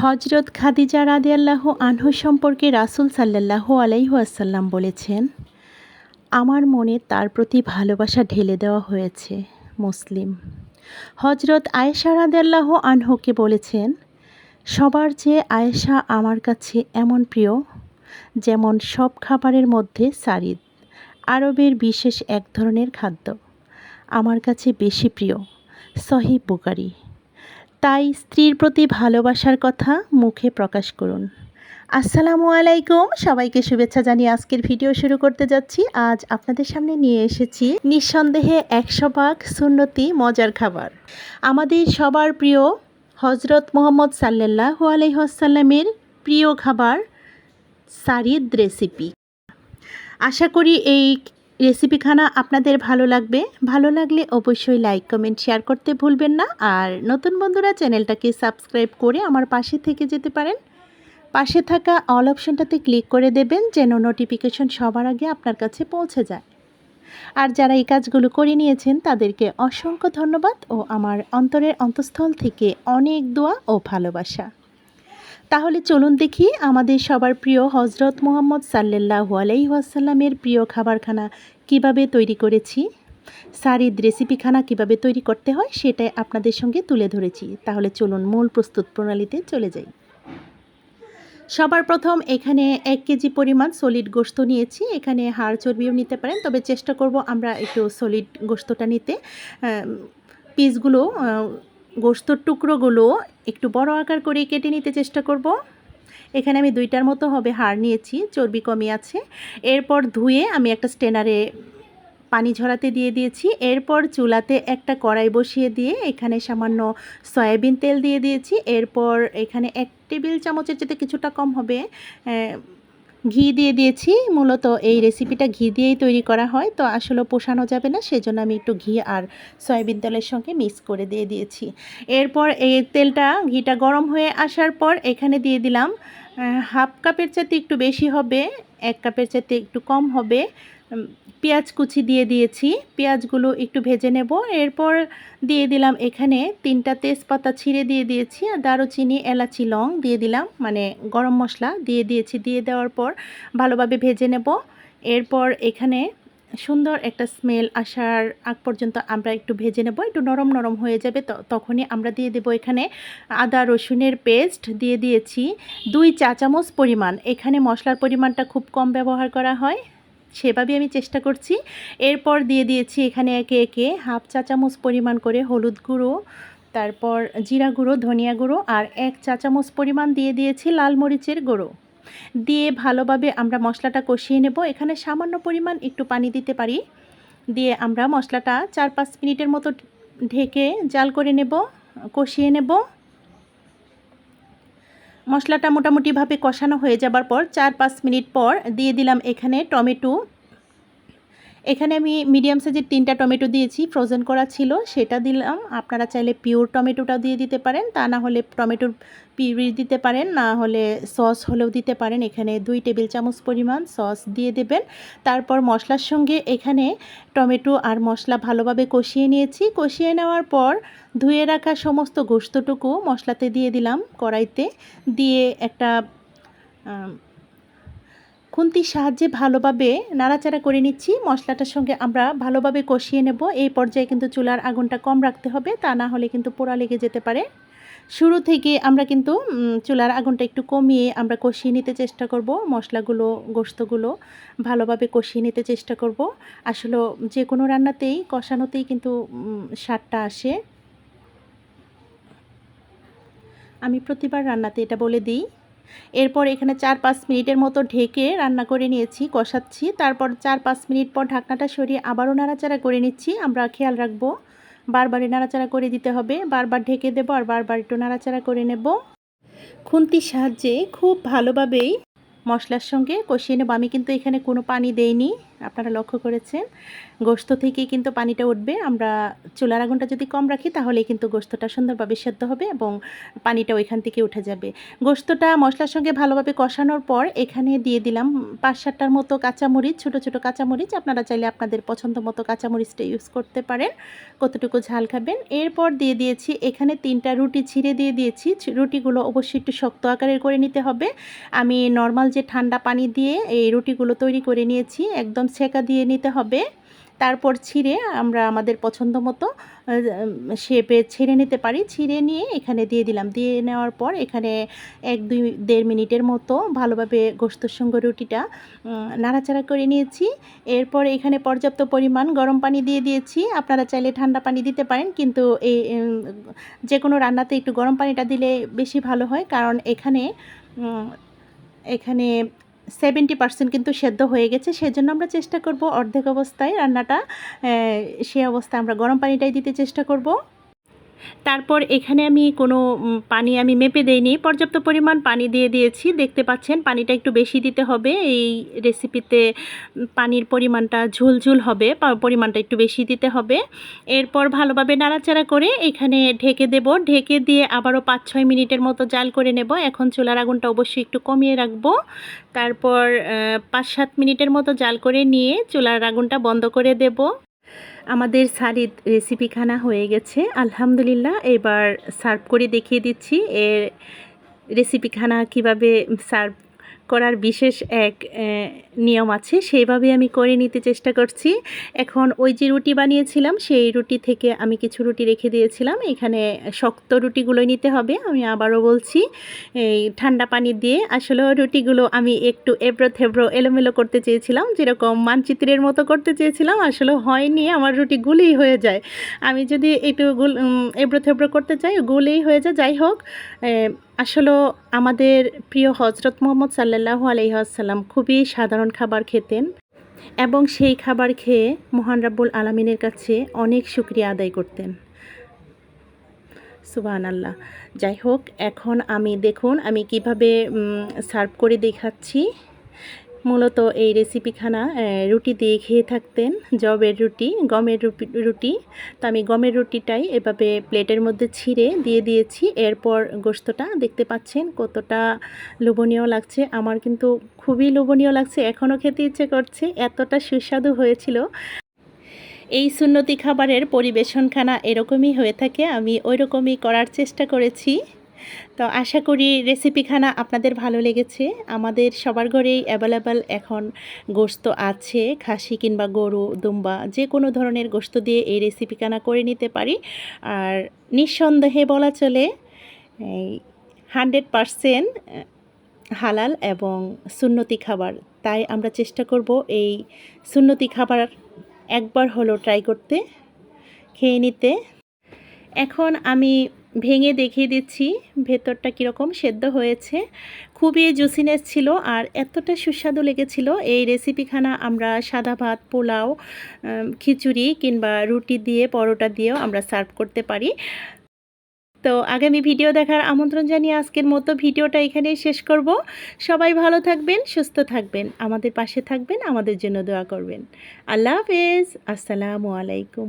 হজরত খাদিজা রাদিয়াল্লাহু আনহু সম্পর্কে রাসূল সাল্লাল্লাহু আলাইহি আসাল্লাম বলেছেন, আমার মনে তার প্রতি ভালোবাসা ঢেলে দেওয়া হয়েছে, মুসলিম। হজরত আয়েশা রাদিয়াল্লাহু আনহুকে বলেছেন, সবার চেয়ে আয়েশা আমার কাছে এমন প্রিয়, যেমন সব খাবারের মধ্যে সারিদ, আরবের বিশেষ এক ধরনের খাদ্য। আমার কাছে বেশি প্রিয় সহি বুকারি তাই স্ত্রীর প্রতি ভালোবাসার কথা মুখে প্রকাশ করুন। আসসালামু আলাইকুম। সবাইকে শুভেচ্ছা জানিয়ে আজকের ভিডিও শুরু করতে যাচ্ছি। আজ আপনাদের সামনে নিয়ে এসেছি নিঃসন্দেহে একশো ভাগ সুন্নতি মজার খাবার। আমাদের সবার প্রিয় হজরত মোহাম্মদ সাল্লাহ আলহাসাল্লামের প্রিয় খাবার সারিদ রেসিপি। আশা করি এই রেসিপিখানা আপনাদের ভালো লাগবে? ভালো লাগলে অবশ্যই লাইক কমেন্ট শেয়ার করতে ভুলবেন না। আর নতুন বন্ধুরা চ্যানেলটাকে সাবস্ক্রাইব করে আমার পাশে থেকে যেতে পারেন। পাশে থাকা অল অপশনটাতে ক্লিক করে দেবেন যেন নোটিফিকেশন সবার আগে আপনার কাছে পৌঁছে যায়। আর যারা এই কাজগুলো করে নিয়েছেন, তাদেরকে অসংখ্য ধন্যবাদ ও আমার অন্তরের অন্তঃস্থল থেকে অনেক দোয়া ও ভালোবাসা। তাহলে চলুন দেখি আমাদের সবার প্রিয় হজরত মোহাম্মদ সাল্লাহ আলাইসাল্লামের প্রিয় খাবারখানা কীভাবে তৈরি করেছি সারিদ রেসিপিখানা কীভাবে তৈরি করতে হয় সেটাই আপনাদের সঙ্গে তুলে ধরেছি। তাহলে চলুন মূল প্রস্তুত প্রণালীতে চলে যাই। সবার প্রথম এখানে এক কেজি পরিমাণ সলিড গোস্ত নিয়েছি। এখানে হাড় চর্বিও নিতে পারেন, তবে চেষ্টা করব আমরা একটু সলিড গোস্তটা নিতে। পিসগুলো গোস্তর টুকরোগুলো একটু বড় আকার করে কেটে নিতে চেষ্টা করব। এখানে আমি দুইটার মতো হবে হাড় নিয়েছি, চর্বি কমই আছে। এরপর ধুয়ে আমি একটা স্টেনারে পানি ঝরাতে দিয়ে দিয়েছি। এরপর চুলাতে একটা কড়াই বসিয়ে দিয়ে এখানে সামান্য সয়াবিন তেল দিয়ে দিয়েছি। এরপর এখানে এক টেবিল চামচের চেয়ে কিছুটা কম হবে ঘি দিয়ে দিয়েছি। মূলত এই রেসিপিটা ঘি দিয়েই তৈরি করা হয়। তো আসলে পোষানো যাবে না, সেজন্য আমি একটু ঘি আর সয়াবিন তেলের সঙ্গে মিক্স করে দিয়ে দিয়েছি। এরপর এই তেলটা, ঘিটা গরম হয়ে আসার পর এখানে দিয়ে দিলাম হাফ কাপের চাতে একটু বেশি হবে, এক কাপের চাতে একটু কম হবে। পেঁয়াজ কুচি দিয়ে দিয়েছি। পেঁয়াজগুলো একটু ভেজে নেব। এরপর দিয়ে দিলাম এখানে তিনটা তেজপাতা ছিঁড়ে দিয়ে দিয়েছি আর দারুচিনি, এলাচি, লং দিয়ে দিলাম। মানে গরম মশলা দিয়ে দিয়েছি। দিয়ে দেওয়ার পর ভালোভাবে ভেজে নেব। এরপর এখানে সুন্দর একটা স্মেল আসার আগ পর্যন্ত আমরা একটু ভেজে নেব। একটু নরম নরম হয়ে যাবে তখনই আমরা দিয়ে দেব এখানে আদা রসুনের পেস্ট। দিয়ে দিয়েছি দুই চা চামচ পরিমাণ। এখানে মশলার পরিমাণটা খুব কম ব্যবহার করা হয়। সেভাবে আমি চেষ্টা করছি। এরপর দিয়ে দিয়েছি এখানে একে একে হাফ চা চামচ পরিমাণ করে হলুদ গুঁড়ো, তারপর জিরা গুঁড়ো, ধনিয়া গুঁড়ো আর এক চা চামচ পরিমাণ দিয়ে দিয়েছি লাল মরিচের গুঁড়ো। দিয়ে ভালোভাবে আমরা মশলাটা কষিয়ে নেব। এখানে সামান্য পরিমাণ একটু পানি দিতে পারি। দিয়ে আমরা মশলাটা চার পাঁচ মিনিটের মতো ঢেকে জাল করে নেব, কষিয়ে নেব। মশলাটা মোটামুটিভাবে কষানো হয়ে যাবার পর চার পাঁচ মিনিট পর দিয়ে দিলাম এখানে টমেটো এখানে আমি মিডিয়াম সাইজের তিনটা টমেটো দিয়েছি ফ্রোজেন করা ছিল, সেটা দিলাম। আপনারা চাইলে পিওর টমেটোটাও দিয়ে দিতে পারেন, তা না হলে টমেটোর পিউরি দিতে পারেন, না হলে সস হলেও দিতে পারেন। এখানে দুই টেবিল চামচ পরিমাণ সস দিয়ে দেবেন। তারপর মশলার সঙ্গে এখানে টমেটো আর মশলা ভালোভাবে কষিয়ে নিয়েছি। কষিয়ে নেওয়ার পর ধুয়ে রাখা সমস্ত গোস্তটুকু মশলাতে দিয়ে দিলাম কড়াইতে। দিয়ে একটা খুন্তির সাহায্যে ভালোভাবে নাড়াচাড়া করে নিচ্ছি। মশলাটার সঙ্গে আমরা ভালোভাবে কষিয়ে নেব। এই পর্যায়ে কিন্তু চুলার আগুনটা কম রাখতে হবে, তা না হলে কিন্তু পোড়া লেগে যেতে পারে। শুরু থেকে আমরা কিন্তু চুলার আগুনটা একটু কমিয়ে আমরা কষিয়ে নিতে চেষ্টা করব। মশলাগুলো গোস্তগুলো ভালোভাবে কষিয়ে নিতে চেষ্টা করব। আসলে যে কোনো রান্নাতেই, কষানোতেই কিন্তু স্বাদটা আসে। আমি প্রতিবার রান্নাতে এটা বলে দিই। এরপর এখানে চার পাঁচ মিনিটের মতো ঢেকে রান্না করে নিয়েছি, কষাচ্ছি। তারপর চার পাঁচ মিনিট পর ঢাকনাটা সরিয়ে আবারও নাড়াচাড়া করে নিচ্ছি। আমরা খেয়াল রাখব, বারবারই নাড়াচাড়া করে দিতে হবে। বারবার ঢেকে দেবো আর বারবার একটু নাড়াচাড়া করে নেব। খুন্তির সাহায্যে খুব ভালোভাবেই মশলার সঙ্গে কষিয়ে নেব। আমি কিন্তু এখানে কোনো পানি দেইনি। আপনারা লক্ষ্য করেছেন, গোস্ত থেকেই কিন্তু পানিটা উঠবে। আমরা চুলার আগুনটা যদি কম রাখি তাহলে কিন্তু গোস্তটা সুন্দরভাবে সেদ্ধ হবে এবং পানিটা ওইখান থেকে উঠে যাবে। গোস্তটা মশলার সঙ্গে ভালোভাবে কষানোর পর এখানে দিয়ে দিলাম পাঁচ সাতটার মতো কাঁচামরিচ, ছোটো ছোটো কাঁচামরিচ। আপনারা চাইলে আপনাদের পছন্দ মতো কাঁচামরিচটা ইউজ করতে পারেন। কতটুকু ঝাল খাবেন। এরপর দিয়ে দিয়েছি, এখানে তিনটা রুটি ছিঁড়ে দিয়ে দিয়েছি। রুটিগুলো অবশ্যই একটু শক্ত আকারের করে নিতে হবে। আমি নর্মাল যে ঠান্ডা পানি দিয়ে এই রুটিগুলো তৈরি করে নিয়েছি, একদম ছেঁকা দিয়ে নিতে হবে। তারপর ছিঁড়ে আমরা আমাদের পছন্দ মতো শেপে ছিঁড়ে নিতে পারি। ছিঁড়ে নিয়ে এখানে দিয়ে দিলাম। দিয়ে নেওয়ার পর এখানে এক, দুই, দেড় মিনিটের মতো ভালোভাবে গোস্তর সঙ্গে রুটিটা নাড়াচাড়া করে নিয়েছি। এরপর এখানে পর্যাপ্ত পরিমাণ গরম পানি দিয়ে দিয়েছি। আপনারা চাইলে ঠান্ডা পানি দিতে পারেন, কিন্তু এই যে কোনো রান্নাতে একটু গরম পানিটা দিলে বেশি ভালো হয়। কারণ এখানে এখানে সেভেন্টি পার্সেন্ট কিন্তু সেদ্ধ হয়ে গেছে। সেজন্য আমরা চেষ্টা করব অর্ধেক অবস্থায় রান্নাটা সে অবস্থায় আমরা গরম পানিটাই দিতে চেষ্টা করব। তারপর এখানে আমি কোনো পানি আমি মেপে দেইনি। পর্যাপ্ত পরিমাণ পানি দিয়ে দিয়েছি। দেখতে পাচ্ছেন, পানিটা একটু বেশি দিতে হবে। এই রেসিপিতে পানির পরিমাণটা ঝুলঝুল হবে পরিমাণটা একটু বেশি দিতে হবে। এরপর ভালোভাবে নাড়াচাড়া করে এখানে ঢেকে দেব। ঢেকে দিয়ে আবারও পাঁচ ছয় মিনিটের মতো জাল করে নেব। এখন চুলার আগুনটা অবশ্যই একটু কমিয়ে রাখব। তারপর পাঁচ সাত মিনিটের মতো জাল করে নিয়ে চুলার আগুনটা বন্ধ করে দেব। আমাদের সারিদ রেসিপিখানা হয়ে গেছে। আলহামদুলিল্লাহ, এবার সার্ভ করে দেখিয়ে দিচ্ছি। এর রেসিপিখানা কীভাবে সার্ভ করার বিশেষ এক নিয়ম আছে, সেইভাবে আমি করে নিতে চেষ্টা করছি। এখন ওই যে রুটি বানিয়েছিলাম, সেই রুটি থেকে আমি কিছু রুটি রেখে দিয়েছিলাম। এখানে শক্ত রুটিগুলোই নিতে হবে, আমি আবারও বলছি, এই ঠান্ডা পানি দিয়ে। আসলে রুটিগুলো আমি একটু এবড়ো থেবড়ো এলোমেলো করতে চেয়েছিলাম, যেরকম মানচিত্রের মতো করতে চেয়েছিলাম, আসলে হয়নি, আমার রুটি গুলেই হয়ে যায়। আমি যদি একটু গুল এবড়ো থেবড়ো করতে চাই, গুলেই হয়ে যায়। যাই হোক আসলে আমাদের প্রিয় হজরত মোহাম্মদ সাল্লাহ আলহিহাসাল্লাম খুবই সাধারণ খাবার খেতেন এবং সেই খাবার খেয়ে মোহান রাব্বুল আলমিনের কাছে অনেক সুক্রিয়া আদায় করতেন। সুবাহান আল্লাহ যাই হোক, এখন আমি দেখুন আমি কীভাবে সার্ভ করে দেখাচ্ছি। মূলত এই রেসিপিখানা রুটি দিয়ে খেয়ে থাকতেন। জবের রুটি, গমের রুটি। তো আমি গমের রুটিটাই এভাবে প্লেটের মধ্যে ছিঁড়ে দিয়ে দিয়েছি। এরপর গোস্তটা দেখতে পাচ্ছেন কতটা লোভনীয় লাগছে। আমার কিন্তু খুবই লোভনীয় লাগছে, এখনও খেতে ইচ্ছে করছে, এতটা সুস্বাদু হয়েছিল। এই সুন্নতি খাবারের পরিবেশনখানা এরকমই হয়ে থাকে, আমি ওই রকমই করার চেষ্টা করেছি। তো আশা করি রেসিপিখানা আপনাদের ভালো লেগেছে। আমাদের সবার ঘরেই অ্যাভেলেবেল এখন গোস্ত আছে, খাসি কিংবা গরু, দুম্বা যে কোনো ধরনের গোস্ত দিয়ে এই রেসিপিখানা করে নিতে পারি। আর নিঃসন্দেহে বলা চলে, এই হান্ড্রেড পারসেন্ট হালাল এবং সুন্নতি খাবার। তাই আমরা চেষ্টা করব এই সুন্নতি খাবার একবার হলো ট্রাই করতে, খেয়ে নিতে। এখন আমি ভেঙে দেখিয়ে দিচ্ছি, ভেতরটা কীরকম সেদ্ধ হয়েছে। খুবই জুসিনেস ছিল আর এতটা সুস্বাদু লেগেছিল। এই রেসিপিখানা আমরা সাদা ভাত, পোলাও খিচুড়ি কিংবা রুটি দিয়ে, পরোটা দিয়েও আমরা সার্ভ করতে পারি। তো আগামী ভিডিও দেখার আমন্ত্রণ জানিয়ে আজকের মতো ভিডিওটা এখানেই শেষ করব। সবাই ভালো থাকবেন, সুস্থ থাকবেন, আমাদের পাশে থাকবেন, আমাদের জন্য দোয়া করবেন। আল্লাহ হাফেজ, আসসালামু আলাইকুম।